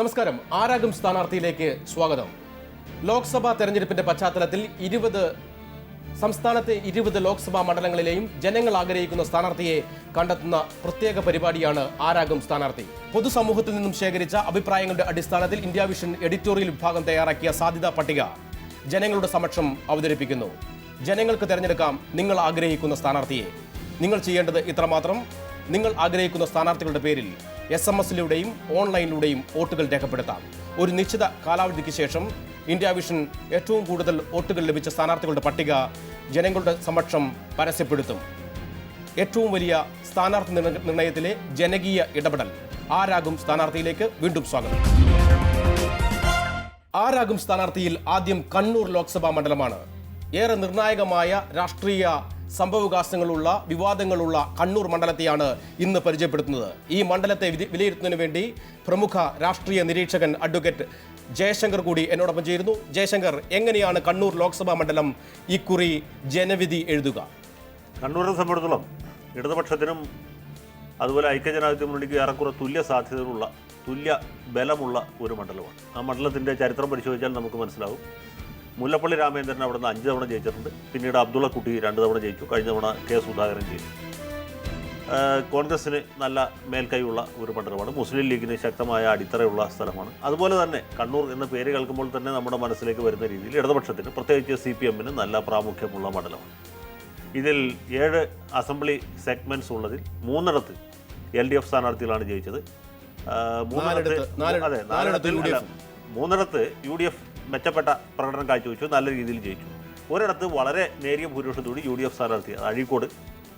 നമസ്കാരം. ആരാകും സ്ഥാനാർത്ഥിയിലേക്ക് സ്വാഗതം. ലോക്സഭാ തെരഞ്ഞെടുപ്പിന്റെ പശ്ചാത്തലത്തിൽ ഇരുപത് സംസ്ഥാനത്തെ ഇരുപത് ലോക്സഭാ മണ്ഡലങ്ങളിലെയും ജനങ്ങൾ ആഗ്രഹിക്കുന്ന സ്ഥാനാർത്ഥിയെ കണ്ടെത്തുന്ന പ്രത്യേക പരിപാടിയാണ് ആരാകും സ്ഥാനാർത്ഥി. പൊതുസമൂഹത്തിൽ നിന്നും ശേഖരിച്ച അഭിപ്രായങ്ങളുടെ അടിസ്ഥാനത്തിൽ ഇന്ത്യ വിഷൻ എഡിറ്റോറിയൽ വിഭാഗം തയ്യാറാക്കിയ സാധ്യതാ പട്ടിക ജനങ്ങളുടെ സമക്ഷം അവതരിപ്പിക്കുന്നു. ജനങ്ങൾക്ക് തിരഞ്ഞെടുക്കാം നിങ്ങൾ ആഗ്രഹിക്കുന്ന സ്ഥാനാർത്ഥിയെ. നിങ്ങൾ ചെയ്യേണ്ടത് ഇത്രമാത്രം. നിങ്ങൾ ആഗ്രഹിക്കുന്ന സ്ഥാനാർത്ഥികളുടെ പേരിൽ എസ് എം എസിലൂടെയും ഓൺലൈനിലൂടെയും വോട്ടുകൾ രേഖപ്പെടുത്താം. ഒരു നിശ്ചിത കാലാവധിക്ക് ശേഷം ഇന്ത്യ വിഷൻ ഏറ്റവും കൂടുതൽ വോട്ടുകൾ ലഭിച്ച സ്ഥാനാർത്ഥികളുടെ പട്ടിക ജനങ്ങളുടെ സമക്ഷം പരസ്യപ്പെടുത്തും. ഏറ്റവും വലിയ സ്ഥാനാർത്ഥി നിർണ- നിർണയത്തിലെ ജനകീയ ഇടപെടൽ. ആരാകും സ്ഥാനാർത്ഥിയിലേക്ക്? വീണ്ടും സ്വാഗതം. ആരാകും സ്ഥാനാർത്ഥിയിൽ ആദ്യം കണ്ണൂർ ലോക്സഭാ മണ്ഡലമാണ്. ഏറെ നിർണായകമായ രാഷ്ട്രീയ സംഭവവികാസങ്ങളുള്ള വിവാദങ്ങളുള്ള കണ്ണൂർ മണ്ഡലത്തെയാണ് ഇന്ന് പരിചയപ്പെടുത്തുന്നത്. ഈ മണ്ഡലത്തെ വിലയിരുത്തുന്നതിന് വേണ്ടി പ്രമുഖ രാഷ്ട്രീയ നിരീക്ഷകൻ അഡ്വക്കേറ്റ് ജയശങ്കർ കൂടി എന്നോടൊപ്പം ചേരുന്നു. ജയശങ്കർ എങ്ങനെയാണ് കണ്ണൂർ ലോക്സഭാ മണ്ഡലം ഇക്കുറി ജനവിധി എഴുതുക? കണ്ണൂരിനെ സംബന്ധിച്ചിടത്തോളം ഇടതുപക്ഷത്തിനും അതുപോലെ ഐക്യജനാധിപത്യ മുന്നണിക്ക് ഏറെക്കുറെ തുല്യ സാധ്യതകളുള്ള തുല്യ ബലമുള്ള ഒരു മണ്ഡലമാണ്. ആ മണ്ഡലത്തിന്റെ ചരിത്രം പരിശോധിച്ചാൽ നമുക്ക് മനസ്സിലാവും. മുല്ലപ്പള്ളി രാമേന്ദ്രൻ അവിടുന്ന് അഞ്ച് തവണ ജയിച്ചിട്ടുണ്ട്. പിന്നീട് അബ്ദുള്ള കുട്ടി രണ്ട് തവണ ജയിച്ചു. കഴിഞ്ഞ തവണ കെ സുധാകരൻ ജയിച്ചു. കോൺഗ്രസ്സിന് നല്ല മേൽക്കൈയുള്ള ഒരു മണ്ഡലമാണ്. മുസ്ലിം ലീഗിന് ശക്തമായ അടിത്തറയുള്ള സ്ഥലമാണ്. അതുപോലെ തന്നെ കണ്ണൂർ എന്ന പേര് കേൾക്കുമ്പോൾ തന്നെ നമ്മുടെ മനസ്സിലേക്ക് വരുന്ന രീതിയിൽ ഇടതുപക്ഷത്തിന് പ്രത്യേകിച്ച് സി പി എമ്മിന് നല്ല പ്രാമുഖ്യമുള്ള മണ്ഡലമാണ്. ഇതിൽ ഏഴ് അസംബ്ലി സെഗ്മെന്റ്സ് ഉള്ളതിൽ മൂന്നിടത്ത് എൽ ഡി എഫ് സ്ഥാനാർത്ഥികളാണ് ജയിച്ചത്. മൂന്നിടത്ത് അതെ നാലിടത്ത് നാലിടത്തിൽ മൂന്നിടത്ത് യു ഡി എഫ് മെച്ചപ്പെട്ട പ്രകടനം കാഴ്ചവെച്ചു നല്ല രീതിയിൽ ജയിച്ചു. ഒരിടത്ത് വളരെ നേരിയ ഭൂരിപക്ഷത്തോടെ യു ഡി എഫ് സ്ഥാനാർത്ഥി അഴീക്കോട്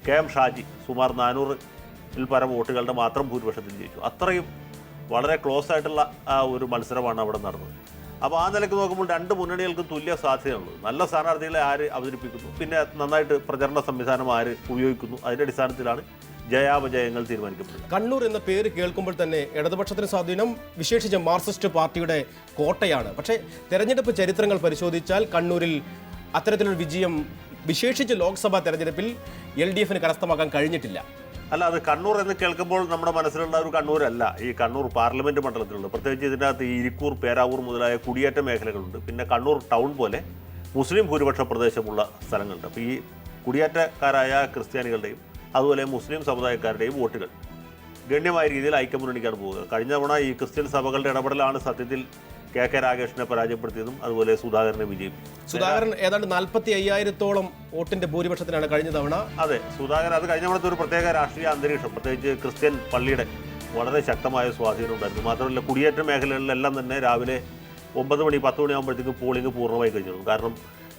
കെ എം ഷാജി സുമാർ നാനൂറിൽ പരം വോട്ടുകളുടെ മാത്രം ഭൂരിപക്ഷത്തിൽ ജയിച്ചു. അത്രയും വളരെ ക്ലോസ് ആയിട്ടുള്ള ഒരു മത്സരമാണ് അവിടെ നടന്നത്. അപ്പോൾ ആ നിലയ്ക്ക് നോക്കുമ്പോൾ രണ്ട് മുന്നണികൾക്കും തുല്യ സാധ്യതയുള്ളത്. നല്ല സ്ഥാനാർത്ഥികളെ ആര് അവതരിപ്പിക്കുന്നു? പിന്നെ നന്നായിട്ട് പ്രചരണ സംവിധാനം ആര് ഉപയോഗിക്കുന്നു? അതിന്റെ അടിസ്ഥാനത്തിലാണ് ജയാപജയങ്ങൾ തീരുമാനിക്കപ്പെടും. കണ്ണൂർ എന്ന പേര് കേൾക്കുമ്പോൾ തന്നെ ഇടതുപക്ഷത്തിന് സ്വാധീനം വിശേഷിച്ച് മാർക്സിസ്റ്റ് പാർട്ടിയുടെ കോട്ടയാണ്. പക്ഷേ തെരഞ്ഞെടുപ്പ് ചരിത്രങ്ങൾ പരിശോധിച്ചാൽ കണ്ണൂരിൽ അത്തരത്തിലൊരു വിജയം വിശേഷിച്ച് ലോക്സഭാ തെരഞ്ഞെടുപ്പിൽ എൽ ഡി എഫിന് കരസ്ഥമാക്കാൻ കഴിഞ്ഞിട്ടില്ല. അല്ല അത് കണ്ണൂർ എന്ന് കേൾക്കുമ്പോൾ നമ്മുടെ മനസ്സിലുള്ള ഒരു കണ്ണൂരല്ല. ഈ കണ്ണൂർ പാർലമെന്റ് മണ്ഡലത്തിലുണ്ട്. പ്രത്യേകിച്ച് ഇതിനകത്ത് ഈ ഇരിക്കൂർ പേരാവൂർ മുതലായ കുടിയേറ്റ മേഖലകളുണ്ട്. പിന്നെ കണ്ണൂർ ടൗൺ പോലെ മുസ്ലിം ഭൂരിപക്ഷ പ്രദേശമുള്ള സ്ഥലങ്ങളുണ്ട്. അപ്പോൾ ഈ കുടിയേറ്റക്കാരായ ക്രിസ്ത്യാനികളുടെയും അതുപോലെ മുസ്ലിം സമുദായക്കാരുടെയും വോട്ടുകൾ. ഗണ്യമായ രീതിയിൽ ഐക്യമുന്നണിക്കാണ് പോവുക കഴിഞ്ഞ തവണ ഈ ക്രിസ്ത്യൻ സഭകളുടെ ഇടപെടലാണ് സത്യത്തിൽ കെ കെ രാഗേഷിനെ പരാജയപ്പെടുത്തിയതും അതുപോലെ സുധാകരനെ വിജയിപ്പിച്ചത്. സുധാകരൻ ഏതാണ്ട് നാൽപ്പത്തി അയ്യായിരത്തോളം വോട്ടിന്റെ ഭൂരിപക്ഷത്തിനാണ് കഴിഞ്ഞ തവണ. അതെ സുധാകരൻ അത് കഴിഞ്ഞ തവണത്തെ ഒരു പ്രത്യേക രാഷ്ട്രീയ അന്തരീക്ഷം പ്രത്യേകിച്ച് ക്രിസ്ത്യൻ പള്ളിയുടെ വളരെ ശക്തമായ സ്വാധീനം ഉണ്ടായിരുന്നു. മാത്രമല്ല കുടിയേറ്റ മേഖലകളിലെല്ലാം തന്നെ രാവിലെ ഒമ്പത് മണി പത്ത് മണിയാകുമ്പോഴത്തേക്കും പോളിംഗ് പൂർണമായി കഴിഞ്ഞിരുന്നു. കാരണം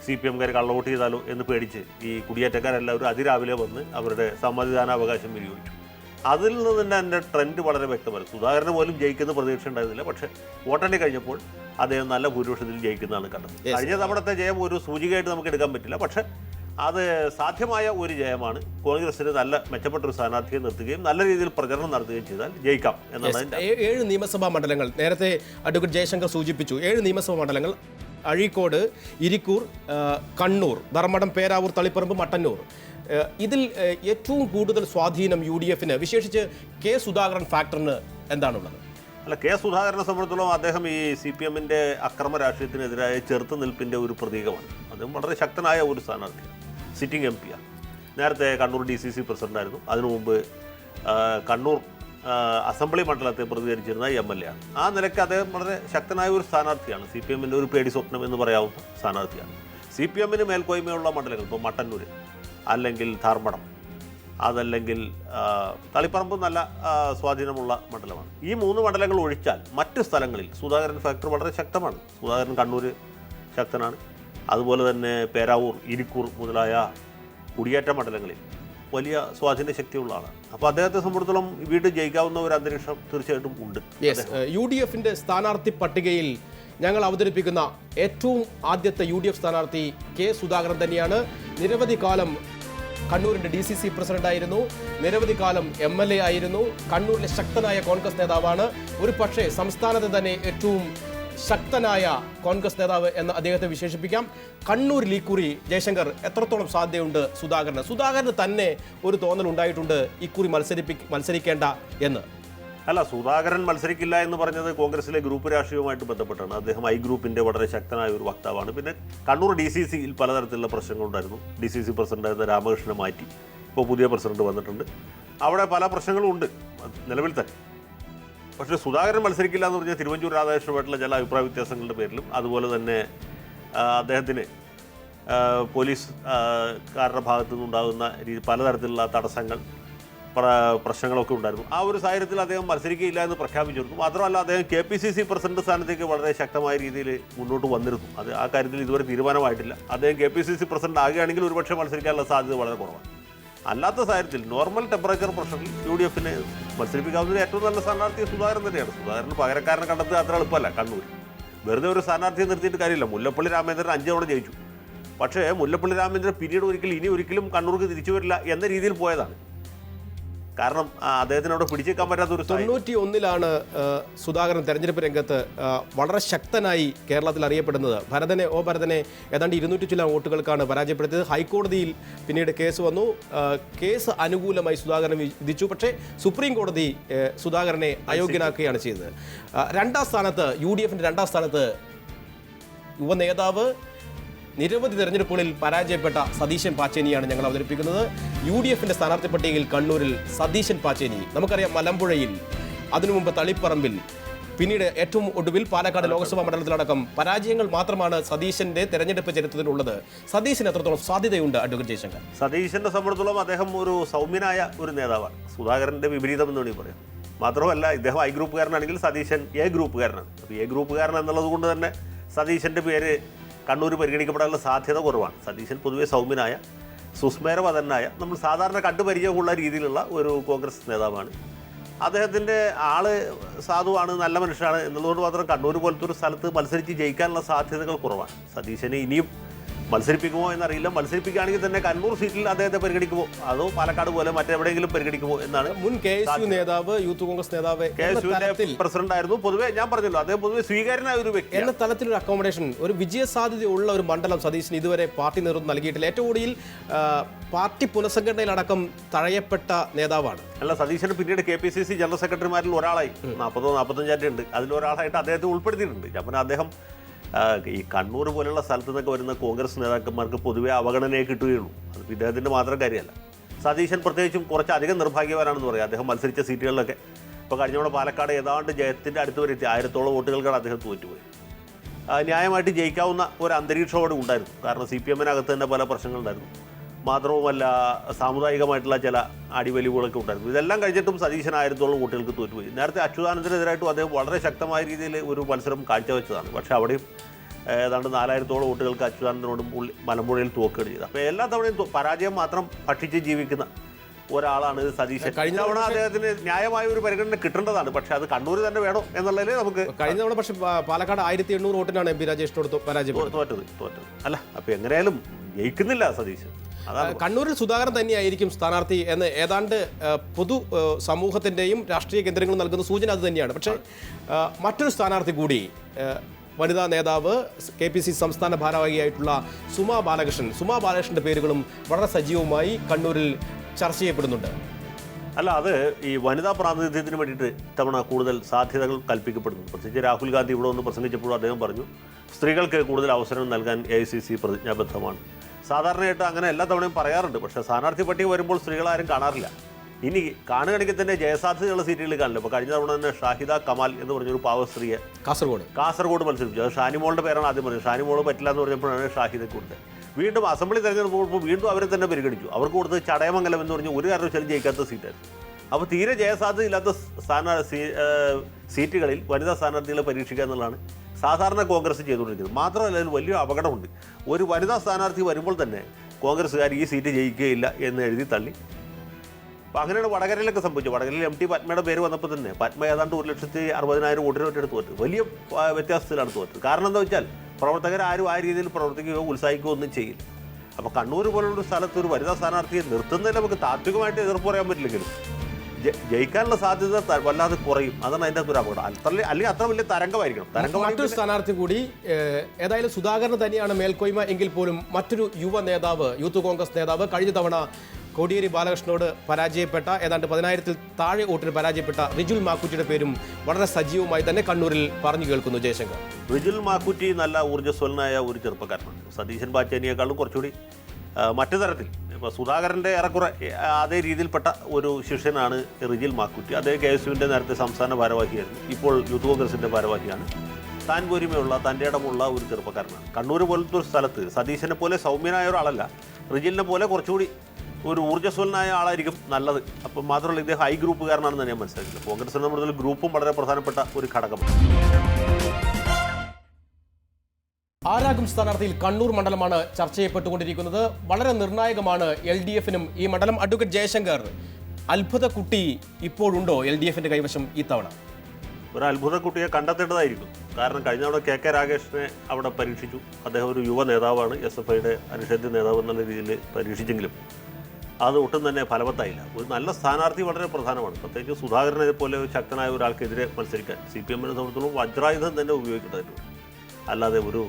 സി പി എംകാർ കള്ളവോട്ട് ചെയ്താലോ എന്ന് പേടിച്ച് ഈ കുടിയേറ്റക്കാരെല്ലാവരും അതിരാവിലെ വന്ന് അവരുടെ സമ്മതിദാനാവകാശം വിനിയോഗിച്ചു. അതിൽ നിന്ന് തന്നെ എന്റെ ട്രെൻഡ് വളരെ വ്യക്തമാണ് സുധാകരന് പോലും ജയിക്കുന്ന പ്രതീക്ഷ ഉണ്ടായിരുന്നില്ല. പക്ഷേ വോട്ടെണ്ണി കഴിഞ്ഞപ്പോൾ അദ്ദേഹം നല്ല ഭൂരിപക്ഷത്തിൽ ജയിക്കുന്നതാണ് കണ്ടത്. കഴിഞ്ഞ തവണത്തെ ജയം ഒരു സൂചികയായിട്ട് നമുക്ക് എടുക്കാൻ പറ്റില്ല. പക്ഷേ അത് സാധ്യമായ ഒരു ജയമാണ്. കോൺഗ്രസിന് നല്ല മെച്ചപ്പെട്ട ഒരു സ്ഥാനാർത്ഥിയെ നിർത്തുകയും നല്ല രീതിയിൽ പ്രചരണം നടത്തുകയും ചെയ്താൽ ജയിക്കാം എന്നാണ് ഏഴ് നിയമസഭാ മണ്ഡലങ്ങൾ. നേരത്തെ അഡ്വക്കേറ്റ് ജയശങ്കർ സൂചിപ്പിച്ചു. ഏഴ് നിയമസഭാ മണ്ഡലങ്ങൾ അഴീക്കോട് ഇരിക്കൂർ കണ്ണൂർ ധർമ്മടം പേരാവൂർ തളിപ്പറമ്പ് മട്ടന്നൂർ. ഇതിൽ ഏറ്റവും കൂടുതൽ സ്വാധീനം യു ഡി എഫിന്. വിശേഷിച്ച് കെ സുധാകരൻ ഫാക്ടറിന് എന്താണുള്ളത്? അല്ല കെ സുധാകരനെ സംബന്ധിച്ചിടത്തോളം അദ്ദേഹം ഈ സി പി എമ്മിന്റെ അക്രമ രാഷ്ട്രീയത്തിനെതിരായ ചെറുത്തുനിൽപ്പിന്റെ ഒരു പ്രതീകമാണ്. അദ്ദേഹം വളരെ ശക്തനായ ഒരു സ്ഥാനാർത്ഥിയാണ്. സിറ്റിംഗ് എം പിയാണ് നേരത്തെ കണ്ണൂർ ഡി സി സി പ്രസിഡന്റായിരുന്നു അതിനു മുമ്പ് കണ്ണൂർ അസംബ്ലി മണ്ഡലത്തെ പ്രതികരിച്ചിരുന്ന എം എൽ എ ആണ്. ആ നിലയ്ക്ക് അദ്ദേഹം വളരെ ശക്തനായ ഒരു സ്ഥാനാർത്ഥിയാണ്. സി പി എമ്മിന്റെ ഒരു പേടി സ്വപ്നം എന്ന് പറയാവുന്ന സ്ഥാനാർത്ഥിയാണ്. സി പി എമ്മിന് മേൽക്കോയ്മയുള്ള മണ്ഡലങ്ങൾ ഇപ്പോൾ മട്ടന്നൂർ അല്ലെങ്കിൽ ധർമ്മടം അതല്ലെങ്കിൽ തളിപ്പറമ്പ് നല്ല സ്വാധീനമുള്ള മണ്ഡലമാണ്. ഈ മൂന്ന് മണ്ഡലങ്ങൾ ഒഴിച്ചാൽ മറ്റ് സ്ഥലങ്ങളിൽ സുധാകരൻ ഫാക്ടർ വളരെ ശക്തമാണ്. സുധാകരൻ കണ്ണൂർ ശക്തനാണ്. അതുപോലെ തന്നെ പേരാവൂർ ഇരിക്കൂർ മുതലായ കുടിയേറ്റ മണ്ഡലങ്ങളിൽ വലിയ സ്വാധീന ശക്തിയുള്ളതാണ്. അപ്പോൾ അദ്ദേഹത്തെ സംബന്ധിച്ചിടത്തോളം വീണ്ടും ജയിക്കാവുന്ന ഒരു അന്തരീക്ഷം തീർച്ചയായിട്ടും ഉണ്ട്. യു ഡി എഫിന്റെ സ്ഥാനാർത്ഥി പട്ടികയിൽ ഞങ്ങൾ അവതരിപ്പിക്കുന്ന ഏറ്റവും ആദ്യത്തെ യു ഡി എഫ് സ്ഥാനാർത്ഥി കെ സുധാകരൻ തന്നെയാണ്. നിരവധി കാലം കണ്ണൂരിന്റെ ഡി സി സി പ്രസിഡന്റായിരുന്നു നിരവധി കാലം എം എൽ എ ആയിരുന്നു. കണ്ണൂരിലെ ശക്തനായ കോൺഗ്രസ് നേതാവാണ്. ഒരു പക്ഷേ സംസ്ഥാനത്തെ തന്നെ ഏറ്റവും ശക്തനായ കോൺഗ്രസ് നേതാവ് എന്ന് അദ്ദേഹത്തെ വിശേഷിപ്പിക്കാം. കണ്ണൂർ ലീക്കുറി ജയശങ്കർ എത്രത്തോളം സാധ്യതയുണ്ട് സുധാകരന്? സുധാകരന് തന്നെ ഒരു തോന്നൽ ഉണ്ടായിട്ടുണ്ട് ഇക്കുറി മത്സരിപ്പി മത്സരിക്കേണ്ട എന്ന്. അല്ല സുധാകരൻ മത്സരിക്കില്ല എന്ന് പറഞ്ഞത് കോൺഗ്രസിലെ ഗ്രൂപ്പ് രാഷ്ട്രീയവുമായിട്ട് ബന്ധപ്പെട്ടാണ്. അദ്ദേഹം ഐ ഗ്രൂപ്പിന്റെ വളരെ ശക്തനായ ഒരു വക്താവാണ്. പിന്നെ കണ്ണൂർ ഡി സി സിയിൽ പലതരത്തിലുള്ള പ്രശ്നങ്ങളുണ്ടായിരുന്നു. ഡി സി സി പ്രസിഡന്റായിരുന്ന രാമകൃഷ്ണനെ മാറ്റി. ഇപ്പോൾ പുതിയ പ്രസിഡന്റ് വന്നിട്ടുണ്ട്. അവിടെ പല പ്രശ്നങ്ങളും ഉണ്ട്. നിലവിൽ തന്നെ. പക്ഷേ സുധാകരൻ മത്സരിക്കില്ല എന്ന് പറഞ്ഞാൽ തിരുവഞ്ചൂർ രാധാകൃഷ്ണനുമായിട്ടുള്ള ചില അഭിപ്രായ വ്യത്യാസങ്ങളുടെ പേരിലും അതുപോലെ തന്നെ അദ്ദേഹത്തിന് ആ, പോലീസ് ആ, കാരുടെ ഭാഗത്തു നിന്നുണ്ടാകുന്ന രീതി പലതരത്തിലുള്ള തടസ്സങ്ങൾ പ്ര- പ്രശ്നങ്ങളൊക്കെ ഉണ്ടായിരുന്നു. ആ ഒരു സാഹചര്യത്തിൽ അദ്ദേഹം മത്സരിക്കുകയില്ല എന്ന് പ്രഖ്യാപിച്ചിരുന്നു. മാത്രമല്ല അദ്ദേഹം K P C C president സ്ഥാനത്തേക്ക് വളരെ ശക്തമായ രീതിയിൽ മുന്നോട്ട് വന്നിരുന്നു. അത് ആ കാര്യത്തിൽ ഇതുവരെ തീരുമാനമായിട്ടില്ല. അദ്ദേഹം K P C C president ആകുകയാണെങ്കിൽ ഒരുപക്ഷെ മത്സരിക്കാനുള്ള സാധ്യത വളരെ കുറവാണ്. അല്ലാത്ത സാഹചര്യത്തിൽ നോർമൽ ടെമ്പറേച്ചർ പ്രഷറിൽ യു ഡി എഫിനെ മത്സരിപ്പിക്കാവുന്ന ഏറ്റവും നല്ല സ്ഥാനാർത്ഥി സുധാകരൻ തന്നെയാണ്. സുധാകരന് പകരക്കാരനെ കണ്ടെത്തുക അത്ര എളുപ്പമല്ല കണ്ണൂർ വെറുതെ ഒരു സ്ഥാനാർത്ഥിയെ നിർത്തിയിട്ട് കാര്യമില്ല. മുല്ലപ്പള്ളി രാമേന്ദ്രൻ അഞ്ച് തവണ ജയിച്ചു. പക്ഷേ മുല്ലപ്പള്ളി രാമേന്ദ്രൻ പിന്നീട് ഒരിക്കലും ഇനി ഒരിക്കലും കണ്ണൂർക്ക് തിരിച്ചു വരില്ല എന്ന രീതിയിൽ പോയതാണ്. കാരണം അദ്ദേഹത്തിനോട് പിടിച്ചേക്കാൻ പറ്റാത്ത ഒരു തൊണ്ണൂറ്റി ഒന്നിലാണ് സുധാകരൻ തെരഞ്ഞെടുപ്പ് രംഗത്ത് വളരെ ശക്തനായി കേരളത്തിൽ അറിയപ്പെടുന്നത്. ഭരതനെ ഓ ഭരതനെ ഏതാണ്ട് ഇരുന്നൂറ്റി ചില വോട്ടുകൾക്കാണ് പരാജയപ്പെടുത്തിയത്. ഹൈക്കോടതിയിൽ പിന്നീട് കേസ് വന്നു. കേസ് അനുകൂലമായി സുധാകരൻ വിധിച്ചു. പക്ഷേ സുപ്രീം കോടതി സുധാകരനെ അയോഗ്യനാക്കുകയാണ് ചെയ്തത്. രണ്ടാം സ്ഥാനത്ത് യു ഡി എഫിന്റെ രണ്ടാം സ്ഥാനത്ത് യുവ നേതാവ് നിരവധി തെരഞ്ഞെടുപ്പുകളിൽ പരാജയപ്പെട്ട സതീശൻ പാച്ചേനിയാണ് ഞങ്ങൾ അവതരിപ്പിക്കുന്നത്. യു ഡി എഫിന്റെ സ്ഥാനാർത്ഥി പട്ടികയിൽ കണ്ണൂരിൽ സതീശൻ പാച്ചേനി. നമുക്കറിയാം മലമ്പുഴയിൽ അതിനു മുമ്പ് തളിപ്പറമ്പിൽ പിന്നീട് ഏറ്റവും ഒടുവിൽ പാലക്കാട് ലോക്സഭാ മണ്ഡലത്തിലടക്കം പരാജയങ്ങൾ മാത്രമാണ് സതീശന്റെ തെരഞ്ഞെടുപ്പ് ചരിത്രത്തിലുള്ളത്. സതീശന് എത്രത്തോളം സാധ്യതയുണ്ട് അഡ്വക്കേറ്റ് ജയശങ്കർ? സതീശന്റെ സംബന്ധിച്ചോളം അദ്ദേഹം ഒരു സൗമ്യനായ ഒരു നേതാവാണ്. സുധാകരന്റെ വിപരീതം എന്ന് വേണമെങ്കിൽ പറയാം. മാത്രമല്ല ഇദ്ദേഹം ഐ ഗ്രൂപ്പുകാരനാണെങ്കിൽ സതീശൻ എ ഗ്രൂപ്പുകാരനാണ്. അപ്പോൾ എ ഗ്രൂപ്പുകാരൻ എന്നുള്ളത് കൊണ്ട് തന്നെ സതീശന്റെ പേര് കണ്ണൂർ പരിഗണിക്കപ്പെടാനുള്ള സാധ്യത കുറവാണ്. സതീശൻ പൊതുവെ സൗമ്യനായ സുസ്മേരവതനായ നമ്മൾ സാധാരണ കണ്ടുപരിചയമുള്ള രീതിയിലുള്ള ഒരു കോൺഗ്രസ് നേതാവാണ്. അദ്ദേഹത്തിന്റെ ആൾ സാധുവാണ് നല്ല മനുഷ്യനാണ് എന്നുള്ളതുകൊണ്ട് മാത്രം കണ്ണൂർ പോലത്തെ ഒരു സ്ഥലത്ത് മത്സരിച്ച് ജയിക്കാനുള്ള സാധ്യതകൾ കുറവാണ്. സതീശന് ഇനിയും മത്സരിപ്പിക്കുമോ എന്നറിയില്ല. മത്സരിപ്പിക്കുകയാണെങ്കിൽ തന്നെ കണ്ണൂർ സീറ്റിൽ അദ്ദേഹത്തെ പരിഗണിക്കുമോ? അതോ പാലക്കാട് പോലെ മറ്റെവിടെയെങ്കിലും പരിഗണിക്കുമോ എന്നാണ് മുൻ കെ എസ് യു നേതാവ് യൂത്ത് കോൺഗ്രസ് നേതാവ് കെ എസ് യുവിന്റെ പ്രസിഡന്റ് ആയിരുന്നു. പൊതുവെ ഞാൻ പറഞ്ഞല്ലോ അദ്ദേഹം പൊതുവെ സ്വീകാര്യനായ ഒരു വ്യക്തി എന്ന തലത്തിൽ ഒരു അക്കോമഡേഷൻ ഒരു വിജയ വിജയസാധ്യതയുള്ള ഒരു മണ്ഡലം സതീശിന് ഇതുവരെ പാർട്ടി നേതൃത്വം നൽകിയിട്ടില്ല. ഏറ്റവും കൂടുതൽ പാർട്ടി പുനഃസംഘടനയിലടക്കം തഴയപ്പെട്ട നേതാവാണ്. അല്ല സതീശന് പിന്നീട് K P C C general സെക്രട്ടറിമാരിൽ ഒരാളായി. നാൽപ്പതോ നാൽപ്പത്തഞ്ചായിട്ടുണ്ട് അതിലൊരാളായിട്ട് അദ്ദേഹത്തെ ഉൾപ്പെടുത്തിയിട്ടുണ്ട്. ഞാൻ അദ്ദേഹം ഈ കണ്ണൂർ പോലുള്ള സ്ഥലത്തു നിന്നൊക്കെ വരുന്ന കോൺഗ്രസ് നേതാക്കന്മാർക്ക് പൊതുവെ അവഗണനയെ കിട്ടുകയുള്ളൂ. അത് ഇദ്ദേഹത്തിന്റെ മാത്രം കാര്യമല്ല. സതീശൻ പ്രത്യേകിച്ചും കുറച്ചധികം നിർഭാഗ്യവാനാണെന്ന് പറയാം. അദ്ദേഹം മത്സരിച്ച സീറ്റുകളിലൊക്കെ. ഇപ്പോൾ കഴിഞ്ഞ തവണ പാലക്കാട് ഏതാണ്ട് ജയത്തിന്റെ അടുത്ത് വരെ എത്തി. ആയിരത്തോളം വോട്ടുകൾക്കാണ് അദ്ദേഹം തോറ്റുപോയി ന്യായമായിട്ട് ജയിക്കാവുന്ന ഒരു അന്തരീക്ഷം അവിടെ ഉണ്ടായിരുന്നു. കാരണം സി പി എമ്മിനകത്ത് തന്നെ പല പ്രശ്നങ്ങളുണ്ടായിരുന്നു. മാത്രവുമല്ല സാമുദായികമായിട്ടുള്ള ചില അടിവലിവുകളൊക്കെ ഉണ്ടായിരുന്നു. ഇതെല്ലാം കഴിഞ്ഞിട്ടും സതീശൻ ആയിരത്തോളം വോട്ടുകൾക്ക് തോറ്റുപോയി. നേരത്തെ അച്യുതാനന്ദനെതിരായിട്ടും അദ്ദേഹം വളരെ ശക്തമായ രീതിയിൽ ഒരു മത്സരം കാഴ്ചവെച്ചതാണ്. പക്ഷേ അവിടെയും ഏതാണ്ട് നാലായിരത്തോളം വോട്ടുകൾക്ക് അച്യുതാനന്ദനോടും ഉള്ളി മലമ്പുഴയിൽ തോക്കുകയാണ് ചെയ്തത്. അപ്പോൾ എല്ലാ തവണയും പരാജയം മാത്രം ഭക്ഷിച്ച് ജീവിക്കുന്ന ഒരാളാണ് സതീശൻ. കഴിഞ്ഞ തവണ അദ്ദേഹത്തിന് ന്യായമായ ഒരു പരിഗണന കിട്ടേണ്ടതാണ്. പക്ഷേ അത് കണ്ണൂർ തന്നെ വേണം എന്നുള്ളതിൽ നമുക്ക് കഴിഞ്ഞ തവണ പക്ഷേ പാലക്കാട് ആയിരത്തി എണ്ണൂറ് വോട്ടിനാണ് എം പി രാജേഷ് തോറ്റത് തോറ്റത്. അല്ല അപ്പോൾ എങ്ങനെയായാലും ജയിക്കുന്നില്ല സതീശൻ. കണ്ണൂരിൽ സുധാകരൻ തന്നെയായിരിക്കും സ്ഥാനാർത്ഥി എന്ന് ഏതാണ്ട് പൊതു സമൂഹത്തിന്റെയും സമൂഹത്തിന്റെയും രാഷ്ട്രീയ കേന്ദ്രങ്ങളും നൽകുന്ന സൂചന അത് തന്നെയാണ്. പക്ഷേ മറ്റൊരു സ്ഥാനാർത്ഥി കൂടി വനിതാ നേതാവ് കെ പി സി സംസ്ഥാന ഭാരവാഹിയായിട്ടുള്ള സുമാ ബാലകൃഷ്ണൻ. സുമാ ബാലകൃഷ്ണന്റെ പേരുകളും വളരെ സജീവമായി കണ്ണൂരിൽ ചർച്ച ചെയ്യപ്പെടുന്നുണ്ട്. അല്ല അത് ഈ വനിതാ പ്രാതിനിധ്യത്തിന് വേണ്ടിയിട്ട് ഇത്തവണ കൂടുതൽ സാധ്യതകൾ കൽപ്പിക്കപ്പെടുന്നു. പ്രത്യേകിച്ച് രാഹുൽ ഗാന്ധി ഇവിടെ ഒന്ന് പ്രസംഗിച്ചപ്പോൾ അദ്ദേഹം പറഞ്ഞു സ്ത്രീകൾക്ക് കൂടുതൽ അവസരം നൽകാൻ എ ഐ സി സി പ്രതിജ്ഞാബദ്ധമാണ്. സാധാരണയായിട്ട് അങ്ങനെ എല്ലാ തവണയും പറയാറുണ്ട്. പക്ഷേ സ്ഥാനാർത്ഥി പട്ടിക വരുമ്പോൾ സ്ത്രീകളാരും കാണാറില്ല. ഇനി കാണുകയാണെങ്കിൽ തന്നെ ജയസാധ്യതയുള്ള സീറ്റുകളിൽ കാണില്ല. ഇപ്പോൾ കഴിഞ്ഞ തവണ തന്നെ ഷാഹിദ കമാൽ എന്ന് പറഞ്ഞൊരു പാവ സ്ത്രീയെ കാസർഗോഡ്. കാസർഗോഡ് മത്സരിച്ചു അത് ഷാനിമോളുടെ പേരാണ് ആദ്യം പറഞ്ഞത്. ഷാനിമോൾ പറ്റില്ല എന്ന് പറഞ്ഞപ്പോഴാണ് ഷാഹിദ കൊടുത്തത്. വീണ്ടും അസംബ്ലി തെരഞ്ഞെടുപ്പ് പോകുമ്പോൾ വീണ്ടും അവരെ തന്നെ പരിഗണിച്ചു. അവർക്ക് കൊടുത്തത് ചടയമംഗലം എന്ന് പറഞ്ഞ് ഒരു കാരണവശാലും ജയിക്കാത്ത സീറ്റായിരുന്നു. അപ്പോൾ തീരെ ജയസാധ്യത ഇല്ലാത്ത സ്ഥാന സീറ്റുകളിൽ വനിതാ സ്ഥാനാർത്ഥികളെ പരീക്ഷിക്കുക എന്നുള്ളതാണ് സാധാരണ കോൺഗ്രസ് ചെയ്തുകൊണ്ടിരിക്കുന്നത്. മാത്രമല്ല അതിൽ വലിയ അപകടമുണ്ട്. ഒരു വനിതാ സ്ഥാനാർത്ഥി വരുമ്പോൾ തന്നെ കോൺഗ്രസ്സുകാർ ഈ സീറ്റ് ജയിക്കുകയില്ല എന്ന് എഴുതി തള്ളി. അപ്പോൾ അങ്ങനെയാണ് വടകരയിലൊക്കെ സംഭവിച്ചത്. വടകരയിൽ എം ടി പത്മയുടെ പേര് വന്നപ്പോൾ തന്നെ പത്മ ഏതാണ്ട് ഒരു ലക്ഷത്തി അറുപതിനായിരം വോട്ടിന് എടുത്ത് തോറ്റത് വലിയ വ്യത്യാസത്തിലാണ് തോറ്റത്. കാരണം എന്താ വെച്ചാൽ പ്രവർത്തകർ ആരും ആ രീതിയിൽ പ്രവർത്തിക്കുകയോ ഉത്സാഹിക്കുകയോ ഒന്നും ചെയ്യില്ല. അപ്പോൾ കണ്ണൂർ പോലുള്ള സ്ഥലത്ത് ഒരു വനിതാ സ്ഥാനാർത്ഥിയെ നിർത്തുന്നതിന് നമുക്ക് താത്വികമായിട്ട് എതിർപ്പ് പറയാൻ പറ്റില്ലെങ്കിലും ജയിക്കാനുള്ള സാധ്യത വല്ലാതെ കുറയും. അതാണ് അതിന്റെ അകത്തൊരു അപകടം. അത്ര അല്ലെങ്കിൽ അത്ര വലിയ തരംഗമായിരിക്കണം. തരംഗം മറ്റൊരു സ്ഥാനാർത്ഥി കൂടി ഏതായാലും സുധാകരൻ തന്നെയാണ് മേൽക്കോയ്മ എങ്കിൽ പോലും മറ്റൊരു യുവ നേതാവ് യൂത്ത് കോൺഗ്രസ് നേതാവ് കഴിഞ്ഞ തവണ കോടിയേരി ബാലകൃഷ്ണനോട് പരാജയപ്പെട്ട ഏതാണ്ട് പതിനായിരത്തിൽ താഴെ വോട്ടിന് പരാജയപ്പെട്ട റിജുൽ മാക്കുറ്റിയുടെ പേരും വളരെ സജീവമായി തന്നെ കണ്ണൂരിൽ പറഞ്ഞു കേൾക്കുന്നു ജയശങ്കർ. റിജുൽ മാക്കുറ്റി നല്ല ഊർജസ്വലനായ ഒരു ചെറുപ്പക്കാരനാണ് സതീശൻ പാച്ചേനിയേക്കാളും കുറച്ചുകൂടി മറ്റു തരത്തിൽ സുധാകരന്റെ ഏറെക്കുറെ അതേ രീതിയിൽപ്പെട്ട ഒരു ശിഷ്യനാണ് റിജിൽ മാക്കുറ്റി. അതേ കെ എസ് യുവിന്റെ നേരത്തെ സംസ്ഥാന ഭാരവാഹിയായിരുന്നു. ഇപ്പോൾ യൂത്ത് കോൺഗ്രസിന്റെ ഭാരവാഹിയാണ്. താൻ പോരുമയുള്ള തന്റെ ഇടമുള്ള ഒരു ചെറുപ്പക്കാരനാണ്. കണ്ണൂർ പോലത്തെ ഒരു സ്ഥലത്ത് സതീശനെ പോലെ സൗമ്യനായ ഒരാളല്ല. റിജിലിനെ പോലെ കുറച്ചുകൂടി ഒരു ഊർജസ്വലനായ ആളായിരിക്കും നല്ലത്. അപ്പം മാത്രമല്ല ഇദ്ദേഹം ഹൈ ഗ്രൂപ്പുകാരനാണെന്ന് ഞാൻ മനസ്സിലാക്കിയത് കോൺഗ്രസിനെ സംബന്ധിച്ചുള്ള ഗ്രൂപ്പും വളരെ പ്രധാനപ്പെട്ട ഒരു ഘടകമാണ്. ആരാകും സ്ഥാനാർത്ഥിയിൽ കണ്ണൂർ മണ്ഡലമാണ് ചർച്ച ചെയ്യപ്പെട്ടുകൊണ്ടിരിക്കുന്നത്. വളരെ നിർണായകമാണ് എൽ ഡി എഫിനും ഈ മണ്ഡലം. അഡ്വക്കേറ്റ് ജയശങ്കർ അത്ഭുത കുട്ടി ഇപ്പോഴുണ്ടോ എൽ ഡി എഫിന്റെ കൈവശം ഈ തവണ? ഒരു അത്ഭുത കുട്ടിയെ കണ്ടെത്തേണ്ടതായിരിക്കും. കാരണം കഴിഞ്ഞ തവണ കെ കെ രാകേഷിനെ അവിടെ പരീക്ഷിച്ചു. അദ്ദേഹം ഒരു യുവ നേതാവാണ് എസ് എഫ് ഐയുടെ അനുഷേധ്യ നേതാവ് എന്നുള്ള രീതിയിൽ പരീക്ഷിച്ചെങ്കിലും അത് ഒട്ടും തന്നെ ഫലവത്തായില്ല. ഒരു നല്ല സ്ഥാനാർത്ഥി വളരെ പ്രധാനമാണ്. പ്രത്യേകിച്ച് സുധാകരനെ പോലെ ശക്തനായ ഒരാൾക്കെതിരെ മത്സരിക്കാൻ സി പി എമ്മിനെ സംബന്ധിച്ചിടത്തോളം വജ്രായുധം തന്നെ ഉപയോഗിക്കേണ്ടതായിട്ടുണ്ട്. അല്ലാതെ ഒരു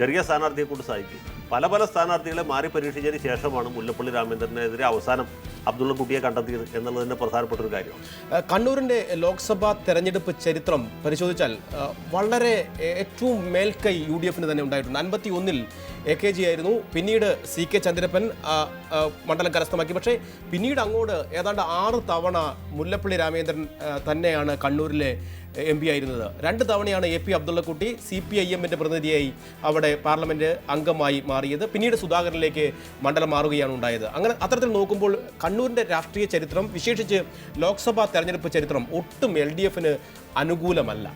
ചെറിയ സ്ഥാനാർത്ഥിയെ കൊണ്ട് സാധിക്കും. പല പല സ്ഥാനാർത്ഥികളെ മാറി പരീക്ഷിച്ചതിന് ശേഷമാണ് മുല്ലപ്പള്ളി രാമചന്ദ്രനെതിരെ അവസാനം അബ്ദുള്ള കുട്ടിയെ കണ്ടെത്തിയത് എന്നുള്ളതിന്റെ പ്രധാനപ്പെട്ട ഒരു കാര്യമാണ്. കണ്ണൂരിന്റെ ലോക്സഭാ തെരഞ്ഞെടുപ്പ് ചരിത്രം പരിശോധിച്ചാൽ വളരെ ഏറ്റവും മേൽക്കൈ യു ഡി എഫിന് തന്നെ ഉണ്ടായിട്ടുണ്ട്. അൻപത്തി ഒന്നിൽ എ കെ ജി ആയിരുന്നു. പിന്നീട് സി കെ ചന്ദ്രപ്പൻ മണ്ഡലം കരസ്ഥമാക്കി. പക്ഷേ പിന്നീട് അങ്ങോട്ട് ഏതാണ്ട് ആറ് തവണ മുല്ലപ്പള്ളി രാമേന്ദ്രൻ തന്നെയാണ് കണ്ണൂരിലെ എം പി ആയിരുന്നത്. രണ്ട് തവണയാണ് A P Abdullakutty C P I എമ്മിന്റെ പ്രതിനിധിയായി അവിടെ പാർലമെന്റ് അംഗമായി മാറിയത്. പിന്നീട് സുധാകരനിലേക്ക് മണ്ഡലം മാറുകയാണ് ഉണ്ടായത്. അങ്ങനെ അത്തരത്തിൽ നോക്കുമ്പോൾ കണ്ണൂരിന്റെ രാഷ്ട്രീയ ചരിത്രം വിശേഷിച്ച് ലോക്സഭാ തെരഞ്ഞെടുപ്പ് ചരിത്രം ഒട്ടും എൽ ഡി എഫിന് അനുകൂലമല്ല.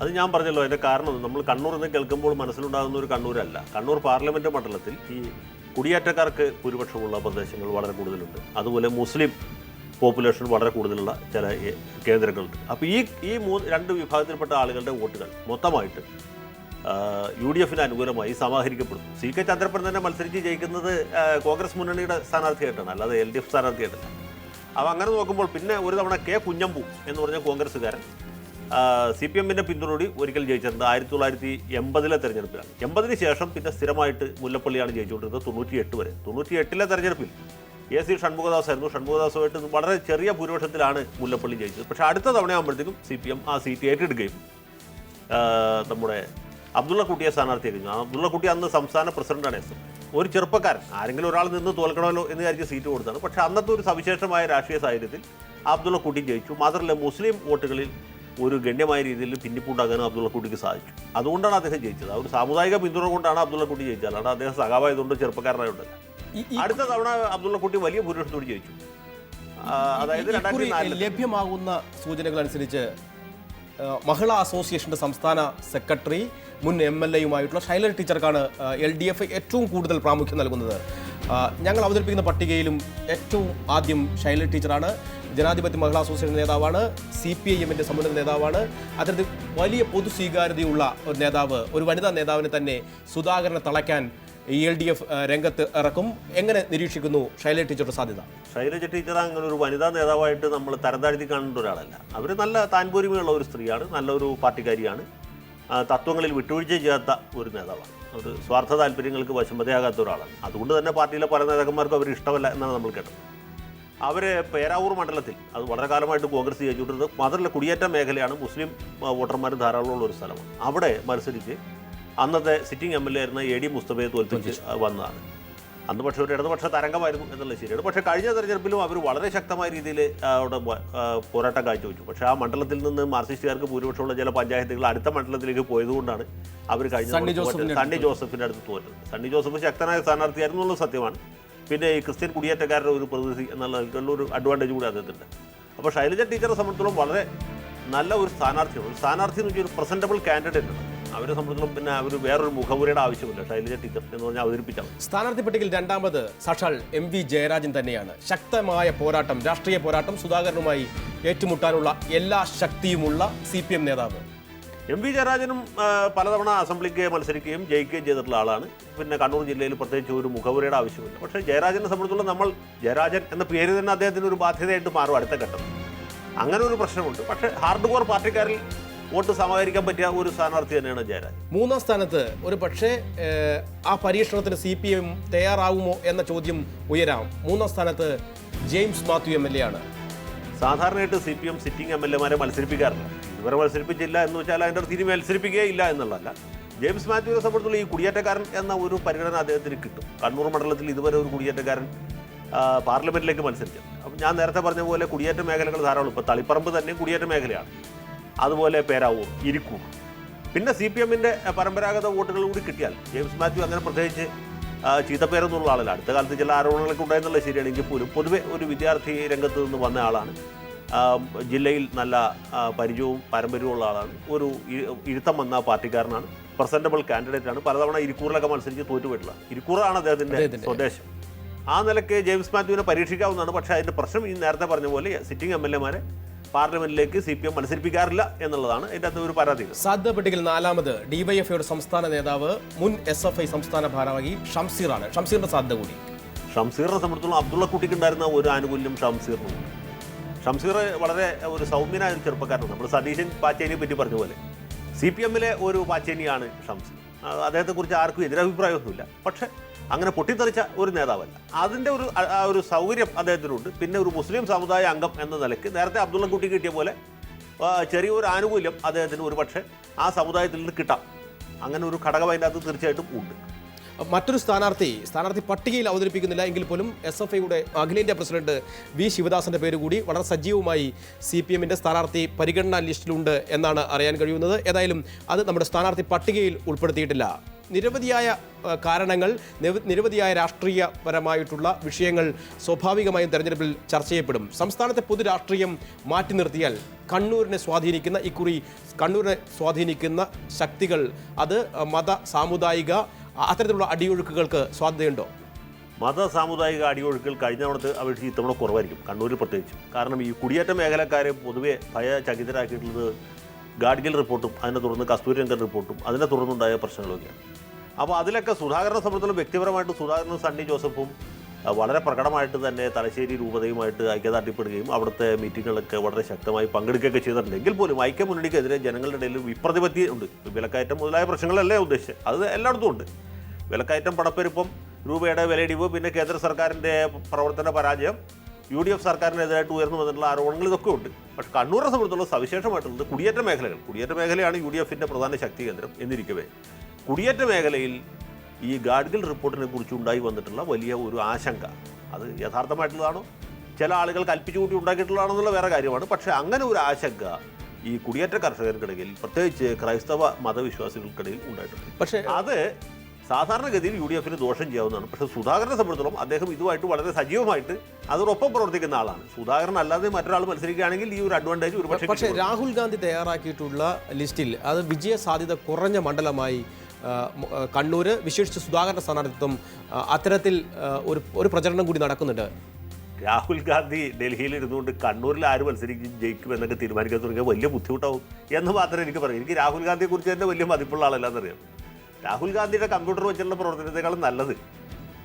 അത് ഞാൻ പറഞ്ഞല്ലോ അതിന്റെ കാരണം നമ്മൾ കണ്ണൂർ എന്ന് കേൾക്കുമ്പോൾ മനസ്സിലുണ്ടാകുന്ന ഒരു കണ്ണൂരല്ല. കണ്ണൂർ പാർലമെന്റ് മണ്ഡലത്തിൽ ഈ കുടിയേറ്റക്കാർക്ക് ഭൂരിപക്ഷമുള്ള പ്രദേശങ്ങൾ വളരെ കൂടുതലുണ്ട്. അതുപോലെ മുസ്ലിം പോപ്പുലേഷൻ വളരെ കൂടുതലുള്ള ചില കേന്ദ്രങ്ങളുണ്ട്. അപ്പോൾ ഈ ഈ മൂന്ന് രണ്ട് വിഭാഗത്തിൽപ്പെട്ട ആളുകളുടെ വോട്ടുകൾ മൊത്തമായിട്ട് യു ഡി എഫിന് അനുകൂലമായി സമാഹരിക്കപ്പെടും സി കെ ചന്ദ്രപ്പൻ തന്നെ മത്സരിച്ച് ജയിക്കുന്നത് കോൺഗ്രസ് മുന്നണിയുടെ സ്ഥാനാർത്ഥിയായിട്ടാണ് അല്ലാതെ എൽ ഡി എഫ് സ്ഥാനാർത്ഥിയായിട്ടല്ല. അപ്പോൾ അങ്ങനെ നോക്കുമ്പോൾ പിന്നെ ഒരു തവണ കെ കുഞ്ഞമ്പു എന്ന് പറഞ്ഞ കോൺഗ്രസ്സുകാരൻ സി പി എമ്മിന്റെ പിന്തുണയോടി ഒരിക്കൽ ജയിച്ചിട്ടുണ്ട് ആയിരത്തി തൊള്ളായിരത്തി എൺപതിലെ തെരഞ്ഞെടുപ്പിലാണ്. എൺപതിന് ശേഷം പിന്നെ സ്ഥിരമായിട്ട് മുല്ലപ്പള്ളിയാണ് ജയിച്ചുകൊണ്ടിരുന്നത് തൊണ്ണൂറ്റി എട്ട് വരെ. തൊണ്ണൂറ്റി എട്ടിലെ തെരഞ്ഞെടുപ്പിൽ എ സി ഷൺമുഖദാസ് ആയിരുന്നു. ഷൺമുഖദാസുമായിട്ട് വളരെ ചെറിയ ഭൂരിപക്ഷത്തിലാണ് മുല്ലപ്പള്ളി ജയിച്ചത്. പക്ഷേ അടുത്ത തവണയാകുമ്പോഴത്തേക്കും സി പി എം ആ സീറ്റ് ഏറ്റെടുക്കുകയും നമ്മുടെ അബ്ദുള്ള കുട്ടിയെ സ്ഥാനാർത്ഥിയായിരുന്നു അബ്ദുള്ള കുട്ടി അന്ന് സംസ്ഥാന പ്രസിഡന്റാണ്. എസ് ഒരു ചെറുപ്പക്കാരൻ. ആരെങ്കിലും ഒരാൾ നിന്ന് തോൽക്കണമല്ലോ എന്ന് വിചാരിച്ച് സീറ്റ് കൊടുത്താണ്. പക്ഷേ അന്നത്തെ ഒരു സവിശേഷമായ രാഷ്ട്രീയ സാഹചര്യത്തിൽ അബ്ദുള്ള കുട്ടി ജയിച്ചു. മാത്രമല്ല മുസ്ലിം വോട്ടുകളിൽ ഒരു ഗണ്യമായ രീതിയിൽ പിന്നിപ്പുണ്ടാകാനും അബ്ദുള്ള കുട്ടിക്ക് സാധിച്ചു. അതുകൊണ്ടാണ് അദ്ദേഹം ജയിച്ചത്. ആ ഒരു സാമുദായിക പിന്തുണ കൊണ്ടാണ് അബ്ദുള്ള കുട്ടി ജയിച്ചത്. അല്ലാണ്ട് അദ്ദേഹം സഖാവായതുകൊണ്ട് ഈ അടുത്ത തവണ അബ്ദുള്ള കുട്ടി വലിയ ഭൂരിപക്ഷത്തോട് ജയിച്ചു. അതായത് ലഭ്യമാകുന്ന സൂചനകൾ അനുസരിച്ച് മഹിളാ അസോസിയേഷന്റെ സംസ്ഥാന സെക്രട്ടറി മുൻ എം എൽ എയുമായിട്ടുള്ള ശൈലജ ടീച്ചർക്കാണ് എൽ ഡി എഫ് ഏറ്റവും കൂടുതൽ പ്രാമുഖ്യം നൽകുന്നത്. ഞങ്ങൾ അവതരിപ്പിക്കുന്ന പട്ടികയിലും ഏറ്റവും ആദ്യം ശൈലജ ടീച്ചറാണ്. ജനാധിപത്യ മഹിളാ അസോസിയേഷൻ നേതാവാണ്. സി പി ഐ എമ്മിന്റെ സമുന്നത നേതാവാണ്. അത്തരത്തിൽ വലിയ പൊതു സ്വീകാര്യതയുള്ള ഒരു നേതാവ് ഒരു വനിതാ നേതാവിനെ തന്നെ സുധാകരനെ തളയ്ക്കാൻ എൽ ഡി എഫ് രംഗത്ത് ഇറക്കും. എങ്ങനെ നിരീക്ഷിക്കുന്നു ശൈലജ ടീച്ചറുടെ സാധ്യത? ശൈലജ ടീച്ചർ അങ്ങനെ ഒരു വനിതാ നേതാവായിട്ട് നമ്മൾ തരംതാഴ്ത്തി കാണേണ്ട ഒരാളല്ല. അവർ നല്ല താൻപോരിമയുള്ള ഒരു സ്ത്രീയാണ് നല്ലൊരു പാർട്ടിക്കാരിയാണ്. തത്വങ്ങളിൽ വിട്ടുവീഴ്ച ചെയ്യാത്ത ഒരു നേതാവാണ്. അവർ സ്വാർത്ഥ താല്പര്യങ്ങൾക്ക് വശമതയാകാത്ത ഒരാളാണ്. അതുകൊണ്ട് തന്നെ പാർട്ടിയിലെ പല നേതാക്കന്മാർക്കും അവർ ഇഷ്ടമല്ല എന്നാണ് നമ്മൾ കേട്ടത്. അവർ പേരാവൂർ മണ്ഡലത്തിൽ അത് വളരെ കാലമായിട്ട് കോൺഗ്രസ് ജയിച്ചുകൊണ്ടിരുന്നത് മാത്രമല്ല കുടിയേറ്റ മേഖലയാണ് മുസ്ലിം വോട്ടർമാർ ധാരാളമുള്ള ഒരു സ്ഥലമാണ്. അവിടെ മത്സരിച്ച് അന്നത്തെ സിറ്റിംഗ് എം എൽ എ ആയിരുന്ന എ ഡി മുസ്തഫയെ തോൽപ്പിച്ച് വന്നതാണ്. അന്ന് പക്ഷേ ഒരു ഇടതുപക്ഷ തരംഗമായിരുന്നു എന്നുള്ളത് ശരിയാണ് പക്ഷേ കഴിഞ്ഞ തെരഞ്ഞെടുപ്പിലും അവർ വളരെ ശക്തമായ രീതിയിൽ അവിടെ പോരാട്ടം കാഴ്ചവെച്ചു. പക്ഷേ ആ മണ്ഡലത്തിൽ നിന്ന് മാർക്സിസ്റ്റുകാർക്ക് ഭൂരിപക്ഷമുള്ള ചില പഞ്ചായത്തുകൾ അടുത്ത മണ്ഡലത്തിലേക്ക് പോയതുകൊണ്ടാണ് അവർ കഴിഞ്ഞ സണ്ണി ജോസഫിന്റെ അടുത്ത് തോറ്റത്. സണ്ണി ജോസഫ് ശക്തനായ സ്ഥാനാർത്ഥിയായിരുന്നു എന്നുള്ളത് സത്യമാണ്. പിന്നെ ഈ ക്രിസ്ത്യൻ കുടിയേറ്റക്കാരുടെ ഒരു പ്രതിനിധി എന്നുള്ള ഒരു അഡ്വാന്റേജ് കൂടി അദ്ദേഹത്തിന്റെ അപ്പോൾ ശൈലജ ടീച്ചറെ സംബന്ധിച്ചിടത്തോളം വളരെ നല്ല ഒരു സ്ഥാനാർത്ഥിയാണ്. ഒരു സ്ഥാനാർത്ഥി എന്ന് വെച്ചാൽ ഒരു പ്രസന്റബിൾ കാൻഡിഡേറ്റ് ആണ്. അവരെ സംബന്ധിച്ചും പിന്നെ അവർ വേറൊരു മുഖപുരയുടെ ആവശ്യമില്ല. ശൈലജ ടീച്ചർ എന്ന് പറഞ്ഞാൽ അവതരിപ്പിച്ചാൽ. സ്ഥാനാർത്ഥി പട്ടികയിൽ രണ്ടാമത് സാക്ഷാൽ എം വി ജയരാജൻ തന്നെയാണ്. ശക്തമായ പോരാട്ടം രാഷ്ട്രീയ പോരാട്ടം സുധാകരനുമായി ഏറ്റുമുട്ടാനുള്ള എല്ലാ ശക്തിയുമുള്ള സി പി എം നേതാവ്. എം വി ജയരാജനും പലതവണ അസംബ്ലിക്ക് മത്സരിക്കുകയും ജയിക്കുകയും ചെയ്തിട്ടുള്ള ആളാണ്. പിന്നെ കണ്ണൂർ ജില്ലയിൽ പ്രത്യേകിച്ച് ഒരു മുഖപുരയുടെ ആവശ്യമില്ല. പക്ഷേ ജയരാജനെ സംബന്ധിച്ചുള്ള നമ്മൾ ജയരാജൻ എന്ന പേര് തന്നെ അദ്ദേഹത്തിന് ഒരു ബാധ്യതയായിട്ട് മാറും അടുത്ത ഘട്ടം അങ്ങനെ ഒരു പ്രശ്നമുണ്ട്. പക്ഷേ ഹാർഡ് കോർ പാർട്ടിക്കാരിൽ വോട്ട് സമാഹരിക്കാൻ പറ്റിയ ഒരു സ്ഥാനാർത്ഥി തന്നെയാണ് ജയരാജ്. മൂന്നാം സ്ഥാനത്ത് ഒരു പക്ഷേ ആ പരീക്ഷണത്തിന് സി പി എം തയ്യാറാവുമോ എന്ന ചോദ്യം ഉയരാം. മൂന്നാം സ്ഥാനത്ത് James Mathew M L A ആണ്. സാധാരണയായിട്ട് C P M sitting M L എമാരെ മത്സരിപ്പിക്കാറില്ല. ഇവരെ മത്സരിപ്പിച്ചില്ല എന്ന് വെച്ചാൽ അതിന്റെ തിരി മത്സരിപ്പിക്കുകയേ മത്സരിപ്പിക്കുകയില്ല എന്നുള്ളതല്ല. ജെയിംസ് മാത്യുവിനെ സംബന്ധിച്ചുള്ള ഈ കുടിയേറ്റക്കാരൻ എന്ന ഒരു പരിഗണന അദ്ദേഹത്തിന് കിട്ടും. കണ്ണൂർ മണ്ഡലത്തിൽ ഇതുവരെ ഒരു കുടിയേറ്റക്കാരൻ പാർലമെന്റിലേക്ക് മത്സരിച്ചത്. അപ്പം ഞാൻ നേരത്തെ പറഞ്ഞ പോലെ കുടിയേറ്റ മേഖലകൾ ധാരാളം. ഇപ്പോൾ തളിപ്പറമ്പ് തന്നെ കുടിയേറ്റ മേഖലയാണ്. അതുപോലെ പേരാവൂർ ഇരിക്കൂർ പിന്നെ സി പി എമ്മിന്റെ പരമ്പരാഗത വോട്ടുകൾ കൂടി കിട്ടിയാൽ ജെയിംസ് മാത്യു അങ്ങനെ പ്രത്യേകിച്ച് ചീത്തപ്പേരെന്നുള്ള ആളല്ല. അടുത്ത കാലത്ത് ചില ആരോപണങ്ങളൊക്കെ ഉണ്ടായെന്നുള്ളത് ശരിയാണെങ്കിൽ പോലും പൊതുവെ ഒരു വിദ്യാർത്ഥി രംഗത്ത് നിന്ന് വന്ന ആളാണ്. ജില്ലയിൽ നല്ല പരിചയവും പാരമ്പര്യവും ഉള്ള ആളാണ്. ഒരു ഇരുത്തം വന്ന പാർട്ടിക്കാരനാണ്. പ്രസന്റബിൾ കാൻഡിഡേറ്റ് ആണ്. പലതവണ ഇരിക്കൂറിലൊക്കെ മത്സരിച്ച് തോറ്റുപോയിട്ടുള്ള. ഇരിക്കൂറാണ് അദ്ദേഹത്തിന്റെ അദ്ദേഹത്തിന്റെ. സ്വദേശം. ആ നിലയ്ക്ക് ജെയിംസ് മാത്യുവിനെ പരീക്ഷിക്കാവുന്നതാണ്. പക്ഷേ അതിന്റെ പ്രശ്നം ഈ നേരത്തെ പറഞ്ഞ പോലെ സിറ്റിംഗ് എം എൽ എമാരെ പാർലമെന്റിലേക്ക് സി പി എം മത്സരിപ്പിക്കാറില്ല എന്നുള്ളതാണ് ഇതിന്റെ അകത്ത് ഒരു പരാതി സാധ്യത പട്ടികയിൽ നാലാമത് ഡിവൈഎഫ്ഐയുടെ സംസ്ഥാന നേതാവ് മുൻ എസ് എഫ് ഐ സംസ്ഥാന ഭാരവാഹി ഷംസീറാണ്. ഷംസീറിന്റെ സാധ്യത കൂടി. ഷംസീറിനെ സംബന്ധിച്ചോളം അബ്ദുള്ള കുട്ടിക്ക് ഉണ്ടായിരുന്ന ഒരു ആനുകൂല്യം ഷംസീറിനുണ്ട്. ഷംസീർ വളരെ ഒരു സൗമ്യനായ ഒരു ചെറുപ്പക്കാരനാണ്. നമ്മൾ സതീശൻ പാച്ചേനിയെ പറ്റി പറഞ്ഞ പോലെ. സി പി എമ്മിലെ ഒരു പാച്ചേനിയാണ് ഷംസീർ. അദ്ദേഹത്തെക്കുറിച്ച് ആർക്കും എതിരഭിപ്രായമൊന്നുമില്ല. പക്ഷേ അങ്ങനെ പൊട്ടിത്തെറിച്ച ഒരു നേതാവല്ല. അതിന്റെ ഒരു ആ- ഒരു സൗകര്യം അദ്ദേഹത്തിനുണ്ട്. പിന്നെ ഒരു മുസ്ലിം സമുദായ അംഗം എന്ന നിലയ്ക്ക് നേരത്തെ അബ്ദുള്ള കുട്ടി കിട്ടിയ പോലെ ചെറിയൊരു ആനുകൂല്യം അദ്ദേഹത്തിന് ഒരു പക്ഷേ ആ സമുദായത്തിൽ നിന്ന് കിട്ടാം. അങ്ങനെ ഒരു ഘടകം അതിന്റെ അകത്ത് തീർച്ചയായിട്ടും ഉണ്ട്. മറ്റൊരു സ്ഥാനാർത്ഥി സ്ഥാനാർത്ഥി പട്ടികയിൽ അവതരിപ്പിക്കുന്നില്ല എങ്കിൽ പോലും എസ് എഫ് ഐയുടെ അഖിലേന്ത്യാ പ്രസിഡന്റ് വി ശിവദാസന്റെ പേര് കൂടി വളരെ സജീവമായി സി പി എമ്മിന്റെ സ്ഥാനാർത്ഥി പരിഗണനാ ലിസ്റ്റിലുണ്ട് എന്നാണ് അറിയാൻ കഴിയുന്നത്. ഏതായാലും അത് നമ്മുടെ സ്ഥാനാർത്ഥി പട്ടികയിൽ ഉൾപ്പെടുത്തിയിട്ടില്ല. നിരവധിയായ കാരണങ്ങൾ നിര- നിരവധിയായ രാഷ്ട്രീയപരമായിട്ടുള്ള വിഷയങ്ങൾ സ്വാഭാവികമായും തെരഞ്ഞെടുപ്പിൽ ചർച്ച ചെയ്യപ്പെടും. സംസ്ഥാനത്തെ പൊതു രാഷ്ട്രീയം മാറ്റി നിർത്തിയാൽ കണ്ണൂരിനെ സ്വാധീനിക്കുന്ന ഇക്കുറി കണ്ണൂരിനെ സ്വാധീനിക്കുന്ന ശക്തികൾ അത് മത സാമുദായിക അത്തരത്തിലുള്ള അടിയൊഴുക്കുകൾക്ക് സ്വാധീനമുണ്ടോ മത സാമുദായിക അടിയൊഴുക്കൽ കഴിഞ്ഞ തവണത്തെ അപേക്ഷിച്ച് ഇത്തവണ കുറവായിരിക്കും. കണ്ണൂരിൽ പ്രത്യേകിച്ച്. കാരണം ഈ കുടിയേറ്റ മേഖലക്കാരെ പൊതുവെ ഭയചകിതരാക്കിയിട്ടുള്ളത് ഗാഡ്ഗിൽ റിപ്പോർട്ടും അതിനെ തുടർന്ന് കസ്തൂരിരംഗൻ റിപ്പോർട്ടും അതിനെ തുടർന്നുണ്ടായ പ്രശ്നങ്ങളൊക്കെയാണ്. അപ്പോൾ അതിലൊക്കെ സുധാകരനെ സംബന്ധിച്ചിടത്തോളം വ്യക്തിപരമായിട്ട് സുധാകരനും സണ്ണി ജോസഫും വളരെ പ്രകടമായിട്ട് തന്നെ തലശ്ശേരി രൂപതയുമായിട്ട് ഐക്യദാർഢ്യപ്പെടുകയും അവിടുത്തെ മീറ്റിങ്ങുകളൊക്കെ വളരെ ശക്തമായി പങ്കെടുക്കുകയൊക്കെ ചെയ്തിട്ടുണ്ട്. എങ്കിൽ പോലും ഐക്യമുന്നണിക്കെതിരെ ജനങ്ങളുടെ ഇടയിൽ വിപ്രതിപത്തി ഉണ്ട് വിലക്കയറ്റം മുതലായ പ്രശ്നങ്ങളല്ലേ ഉദ്ദേശിച്ചത്? അത് എല്ലായിടത്തും ഉണ്ട്. വിലക്കയറ്റം പണപ്പെരുപ്പം രൂപയുടെ വിലയിടിവ് പിന്നെ കേന്ദ്ര സർക്കാരിന്റെ പ്രവർത്തന പരാജയം യു ഡി എഫ് സർക്കാരിനെതിരായിട്ട് ഉയർന്നു വന്നിട്ടുള്ള ആരോപണങ്ങൾ ഇതൊക്കെ ഉണ്ട്. പക്ഷേ കണ്ണൂരിനെ സംബന്ധിച്ചുള്ള സവിശേഷമായിട്ടുള്ളത് കുടിയേറ്റ മേഖലകൾ. കുടിയേറ്റ മേഖലയാണ് യു ഡി എഫിന്റെ പ്രധാന ശക്തി കേന്ദ്രം എന്നിരിക്കവേ. കുടിയേറ്റ മേഖലയിൽ ഈ ഗാഡ്ഗിൽ റിപ്പോർട്ടിനെ കുറിച്ച് ഉണ്ടായി വന്നിട്ടുള്ള വലിയ ഒരു ആശങ്ക. അത് യഥാർത്ഥമായിട്ടുള്ളതാണോ? ചില ആളുകൾ കൽപ്പിച്ചു കൂട്ടി ഉണ്ടാക്കിയിട്ടുള്ളതാണെന്നുള്ള വേറെ കാര്യമാണ്. പക്ഷേ അങ്ങനെ ഒരു ആശങ്ക ഈ കുടിയേറ്റ കർഷകർക്കിടയിൽ പ്രത്യേകിച്ച് ക്രൈസ്തവ മതവിശ്വാസികൾക്കിടയിൽ ഉണ്ടായിട്ടുണ്ട്. പക്ഷേ അത് സാധാരണഗതിയിൽ യു ഡി എഫിന് ദോഷം ചെയ്യാവുന്നതാണ്. പക്ഷേ സുധാകരനെ സംബന്ധിച്ചിടത്തോളം അദ്ദേഹം ഇതുമായിട്ട് വളരെ സജീവമായിട്ട് അതോടൊപ്പം പ്രവർത്തിക്കുന്ന ആളാണ്. സുധാകരൻ അല്ലാതെ മറ്റൊരാൾ മത്സരിക്കുകയാണെങ്കിൽ ഈ ഒരു അഡ്വാന്റേജ് ഒരു പക്ഷേ രാഹുൽ ഗാന്ധി തയ്യാറാക്കിയിട്ടുള്ള ലിസ്റ്റിൽ അത് വിജയ സാധ്യത കുറഞ്ഞ മണ്ഡലമായി കണ്ണൂർ വിശേഷിച്ച് സുധാകരന്റെ സ്ഥാനാർത്ഥിത്വം അത്തരത്തിൽ ഒരു ഒരു പ്രചരണം കൂടി നടക്കുന്നുണ്ട്. രാഹുൽ ഗാന്ധി ഡൽഹിയിൽ ഇരുന്നുകൊണ്ട് കണ്ണൂരിൽ ആര് മത്സരിക്കും ജയിക്കും എന്നൊക്കെ തീരുമാനിക്കാൻ തുടങ്ങിയാൽ വലിയ ബുദ്ധിമുട്ടാവും എന്ന് മാത്രമേ എനിക്ക് പറയൂ എനിക്ക് രാഹുൽ ഗാന്ധിയെക്കുറിച്ച് തന്നെ വലിയ മതിപ്പുള്ള ആളല്ലാന്നറിയാം. രാഹുൽ ഗാന്ധിയുടെ കമ്പ്യൂട്ടർ വെച്ചിട്ടുള്ള പ്രവർത്തനത്തെക്കാളും നല്ലത്.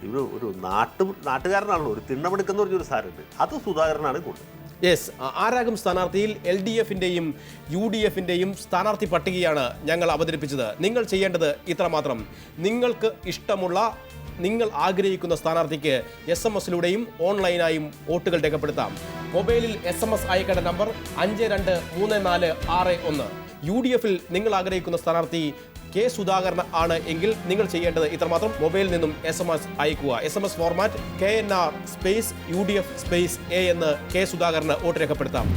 ഇവർ ഒരു നാട്ടു നാട്ടുകാരനാണല്ലോ ഒരു തിണ്ണമെടുക്കുന്ന പറഞ്ഞൊരു സാറുണ്ട് അത് സുധാകരനാണ് കൂടുതൽ യെസ് ആരാകും സ്ഥാനാർത്ഥിയിൽ എൽ ഡി എഫിന്റെയും യു ഡി എഫിന്റെയും സ്ഥാനാർത്ഥി പട്ടികയാണ് ഞങ്ങൾ അവതരിപ്പിച്ചത്. നിങ്ങൾ ചെയ്യേണ്ടത് ഇത്രമാത്രം. നിങ്ങൾക്ക് ഇഷ്ടമുള്ള നിങ്ങൾ ആഗ്രഹിക്കുന്ന സ്ഥാനാർത്ഥിക്ക് എസ് എം എസിലൂടെയും ഓൺലൈനായും വോട്ടുകൾ രേഖപ്പെടുത്താം. മൊബൈലിൽ എസ് എം എസ് അയക്കേണ്ട നമ്പർ അഞ്ച് രണ്ട് മൂന്ന് നാല് ആറ് ഒന്ന്. യു ഡി എഫിൽ നിങ്ങൾ ആഗ്രഹിക്കുന്ന സ്ഥാനാർത്ഥി കെ സുധാകരൻ ആണ് എങ്കിൽ നിങ്ങൾ ചെയ്യേണ്ടത് ഇത്രമാത്രം മൊബൈലിൽ നിന്നും എസ് എം എസ് അയക്കുക. S M S format K N R space U D F space A എന്ന് കെ സുധാകരന് വോട്ട് രേഖപ്പെടുത്താം.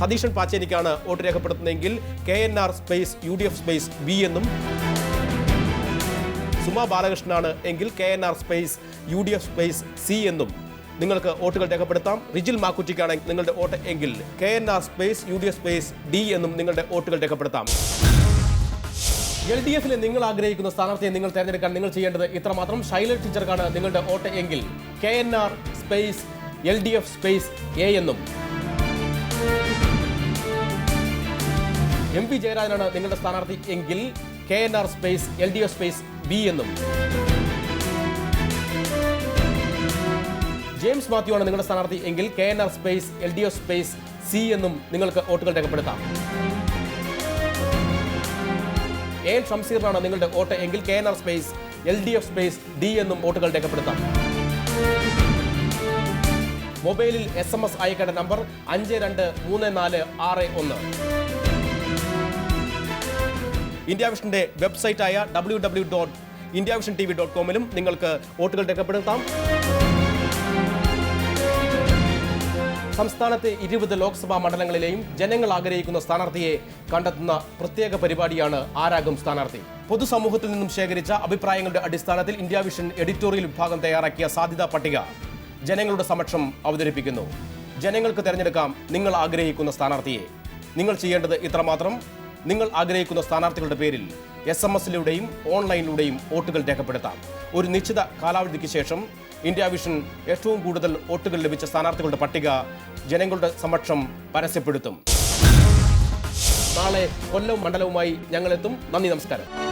സതീശൻ പാച്ചേനിക്കാണ് വോട്ട് രേഖപ്പെടുത്തുന്നതെങ്കിൽ K N R space U D F space B എന്നും സുമ ബാലകൃഷ്ണനാണ് എങ്കിൽ K N R space U D F space C എന്നും നിങ്ങൾക്ക് വോട്ടുകൾ രേഖപ്പെടുത്താം. റിജിൽ മാക്കുറ്റിക്കാണ് നിങ്ങളുടെ വോട്ട് എങ്കിൽ K N R space U D F space D എന്നും നിങ്ങളുടെ വോട്ടുകൾ രേഖപ്പെടുത്താം. എൽ ഡി എഫിലെ നിങ്ങൾ ആഗ്രഹിക്കുന്ന സ്ഥാനാർത്ഥിയെ നിങ്ങൾ തിരഞ്ഞെടുക്കാൻ നിങ്ങൾ ചെയ്യേണ്ടത് ഇത്രമാത്രം. ശൈല ടീച്ചർക്കാണ് നിങ്ങളുടെ വോട്ട് എങ്കിൽ K N R space L D F space A എന്നും. എം പി ജയരാജനാണ് നിങ്ങളുടെ സ്ഥാനാർത്ഥി എങ്കിൽ K N R space L D F space B എന്നും. ജെയിംസ് മാത്യു ആണ് നിങ്ങളുടെ സ്ഥാനാർത്ഥി എങ്കിൽ K N R space L D F space C എന്നും നിങ്ങൾക്ക് വോട്ടുകൾ രേഖപ്പെടുത്താം. എൻ ഷംസീറിനാണ് നിങ്ങളുടെ വോട്ട് എങ്കിൽ K N R space L D F space D എന്നും വോട്ടുകൾ രേഖപ്പെടുത്താം. മൊബൈലിൽ എസ് എം എസ് അയക്കേണ്ട നമ്പർ അഞ്ച് രണ്ട് മൂന്ന് നാല് ആറ് ഒന്ന്. ഇന്ത്യ വിഷന്റെ വെബ്സൈറ്റായ W W dot India vision T V dot കോമിലും നിങ്ങൾക്ക് വോട്ടുകൾ രേഖപ്പെടുത്താം. സംസ്ഥാനത്തെ ഇരുപത് ലോക്സഭാ മണ്ഡലങ്ങളിലെയും ജനങ്ങൾ ആഗ്രഹിക്കുന്ന സ്ഥാനാർത്ഥിയെ കണ്ടെത്തുന്ന പ്രത്യേക പരിപാടിയാണ് ആരാകും സ്ഥാനാർത്ഥി. പൊതുസമൂഹത്തിൽ നിന്നും ശേഖരിച്ച അഭിപ്രായങ്ങളുടെ അടിസ്ഥാനത്തിൽ ഇന്ത്യ വിഷൻ എഡിറ്റോറിയൽ വിഭാഗം തയ്യാറാക്കിയ സാധ്യതാ പട്ടിക ജനങ്ങളുടെ സമക്ഷം അവതരിപ്പിക്കുന്നു. ജനങ്ങൾക്ക് തിരഞ്ഞെടുക്കാം നിങ്ങൾ ആഗ്രഹിക്കുന്ന സ്ഥാനാർത്ഥിയെ. നിങ്ങൾ ചെയ്യേണ്ടത് ഇത്രമാത്രം. നിങ്ങൾ ആഗ്രഹിക്കുന്ന സ്ഥാനാർത്ഥികളുടെ പേരിൽ എസ് എം എസിലൂടെയും ഓൺലൈനിലൂടെയും വോട്ടുകൾ രേഖപ്പെടുത്താം. ഒരു നിശ്ചിത കാലാവധിക്ക് ശേഷം ഇന്ത്യ വിഷൻ ഏറ്റവും കൂടുതൽ വോട്ടുകൾ ലഭിച്ച സ്ഥാനാർത്ഥികളുടെ പട്ടിക ജനങ്ങളുടെ സമക്ഷം പരസ്യപ്പെടുത്തും. നാളെ കൊല്ലം മണ്ഡലവുമായി ഞങ്ങളെത്തും. നന്ദി നമസ്കാരം.